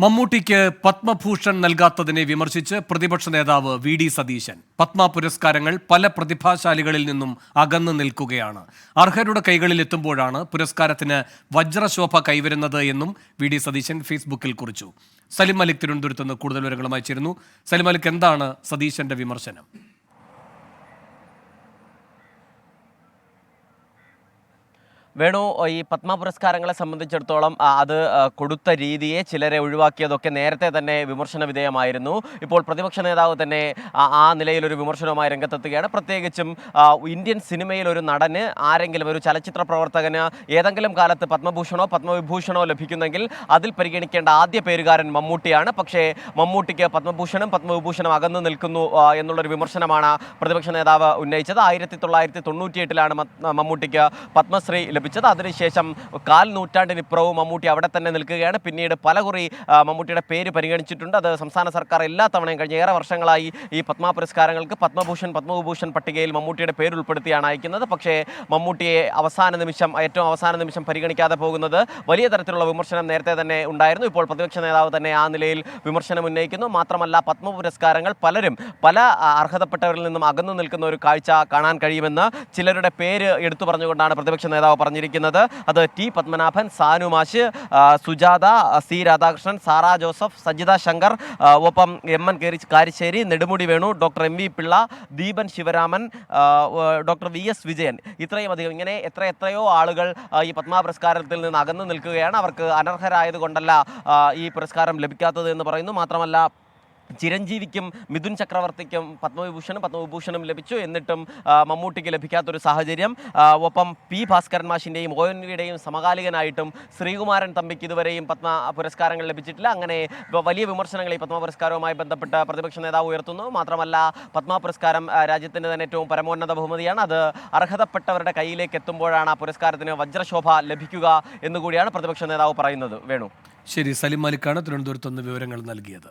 മമ്മൂട്ടിക്ക് പത്മഭൂഷൺ നൽകാത്തതിനെ വിമർശിച്ച് പ്രതിപക്ഷ നേതാവ് വി ഡി സതീശൻ. പത്മ പുരസ്കാരങ്ങൾ പല പ്രതിഭാശാലികളിൽ നിന്നും അകന്നു നിൽക്കുകയാണ്. അർഹരുടെ കൈകളിൽ എത്തുമ്പോഴാണ് പുരസ്കാരത്തിന് വജ്രശോഭ കൈവരുന്നത് എന്നും വി ഡി സതീശൻ ഫേസ്ബുക്കിൽ കുറിച്ചു. സലിം മലിക് തിരുവനന്തപുരത്ത് നിന്ന് കൂടുതൽ വിവരങ്ങളുമായി ചേരുന്നു. സലിം മലിക് എന്താണ് സതീശന്റെ വിമർശനം? വേണു ഈ പത്മ പുരസ്കാരങ്ങളെ സംബന്ധിച്ചിടത്തോളം അത് കൊടുത്ത രീതിയെ ചിലരെ ഒഴിവാക്കിയതൊക്കെ നേരത്തെ തന്നെ വിമർശന വിധേയമായിരുന്നു. ഇപ്പോൾ പ്രതിപക്ഷ നേതാവ് തന്നെ ആ- നിലയിലൊരു വിമർശനവുമായി രംഗത്തെത്തുകയാണ്. പ്രത്യേകിച്ചും ഇന്ത്യൻ സിനിമയിൽ ഒരു നടന് ആരെങ്കിലും ഒരു ചലച്ചിത്ര പ്രവർത്തകന് ഏതെങ്കിലും കാലത്ത് പത്മഭൂഷണോ പത്മവിഭൂഷണോ ലഭിക്കുന്നെങ്കിൽ അതിൽ പരിഗണിക്കേണ്ട ആദ്യ പേരുകാരൻ മമ്മൂട്ടിയാണ്. പക്ഷേ മമ്മൂട്ടിക്ക് പത്മഭൂഷണും പത്മവിഭൂഷണും അകന്നു നിൽക്കുന്നു എന്നുള്ളൊരു വിമർശനമാണ് പ്രതിപക്ഷ നേതാവ് ഉന്നയിച്ചത്. ആയിരത്തി തൊള്ളായിരത്തി തൊണ്ണൂറ്റിയെട്ടിലാണ് മമ്മൂട്ടിക്ക് പത്മശ്രീ ലഭിച്ചത്. അതിനുശേഷം കാൽ നൂറ്റാണ്ടിനിപ്പുറവും മമ്മൂട്ടി അവിടെ തന്നെ നിൽക്കുകയാണ്. പിന്നീട് പലകുറി കുറി മമ്മൂട്ടിയുടെ പേര് പരിഗണിച്ചിട്ടുണ്ട്. അത് സംസ്ഥാന സർക്കാർ എല്ലാ തവണയും കഴിഞ്ഞ ഏറെ വർഷങ്ങളായി ഈ പത്മ പുരസ്കാരങ്ങൾക്ക് പത്മഭൂഷൺ പത്മവിഭൂഷൺ പട്ടികയിൽ മമ്മൂട്ടിയുടെ പേര് ഉൾപ്പെടുത്തിയാണ് അയക്കുന്നത്. പക്ഷേ മമ്മൂട്ടിയെ അവസാന നിമിഷം ഏറ്റവും അവസാന നിമിഷം പരിഗണിക്കാതെ പോകുന്നത് വലിയ തരത്തിലുള്ള വിമർശനം നേരത്തെ തന്നെ ഉണ്ടായിരുന്നു. ഇപ്പോൾ പ്രതിപക്ഷ നേതാവ് തന്നെ ആ നിലയിൽ വിമർശനം ഉന്നയിക്കുന്നു. മാത്രമല്ല പത്മ പുരസ്കാരങ്ങൾ പലരും പല അർഹതപ്പെട്ടവരിൽ നിന്നും അകന്നു നിൽക്കുന്ന ഒരു കാഴ്ച കാണാൻ കഴിയുമെന്ന് ചിലരുടെ പേര് എടുത്തു പറഞ്ഞുകൊണ്ടാണ് പ്രതിപക്ഷ നേതാവ് പറഞ്ഞിരിക്കുന്നത്. അത് ടി പത്മനാഭൻ സാനു മാഷ് സുജാത സി രാധാകൃഷ്ണൻ സാറ ജോസഫ് സജിത ശങ്കർ ഒപ്പം എം എൻ കേരി Karassery Nedumudi Venu doctor M V Pillai Deepan Sivaraman doctor V S Vijayan. ഇത്രയും അധികം ഇങ്ങനെ എത്ര എത്രയോ ആളുകൾ ഈ പത്മ പുരസ്കാരത്തിൽ നിന്ന് അകന്നു നിൽക്കുകയാണ്. അവർക്ക് അനർഹരായതുകൊണ്ടല്ല ഈ പുരസ്കാരം ലഭിക്കാത്തത് എന്ന് പറയുന്നു. മാത്രമല്ല ചിരഞ്ജീവിക്കും മിഥുൻ ചക്രവർത്തിക്കും പത്മവിഭൂഷണും പത്മവിഭൂഷണും ലഭിച്ചു. എന്നിട്ടും മമ്മൂട്ടിക്ക് ലഭിക്കാത്തൊരു സാഹചര്യം ഒപ്പം പി ഭാസ്കരൻ മാഷിന്റെയും ഒ എൻവിയുടെയും സമകാലികനായിട്ടും ശ്രീകുമാരൻ തമ്പിക്ക് ഇതുവരെയും പത്മ പുരസ്കാരങ്ങൾ ലഭിച്ചിട്ടില്ല. അങ്ങനെ വലിയ വിമർശനങ്ങൾ ഈ പത്മ പുരസ്കാരവുമായി ബന്ധപ്പെട്ട് പ്രതിപക്ഷ നേതാവ് ഉയർത്തുന്നു. മാത്രമല്ല പത്മ പുരസ്കാരം രാജ്യത്തിന്റെ തന്നെ ഏറ്റവും പരമോന്നത ബഹുമതിയാണ്. അത് അർഹതപ്പെട്ടവരുടെ കയ്യിലേക്ക് എത്തുമ്പോഴാണ് ആ പുരസ്കാരത്തിന് വജ്രശോഭ ലഭിക്കുക എന്നുകൂടിയാണ് പ്രതിപക്ഷ നേതാവ് പറയുന്നത്. വേണു. ശരി സലിം മാലിക്കാണ് തിരുവനന്തപുരത്ത് നിന്ന് വിവരങ്ങൾ നൽകിയത്.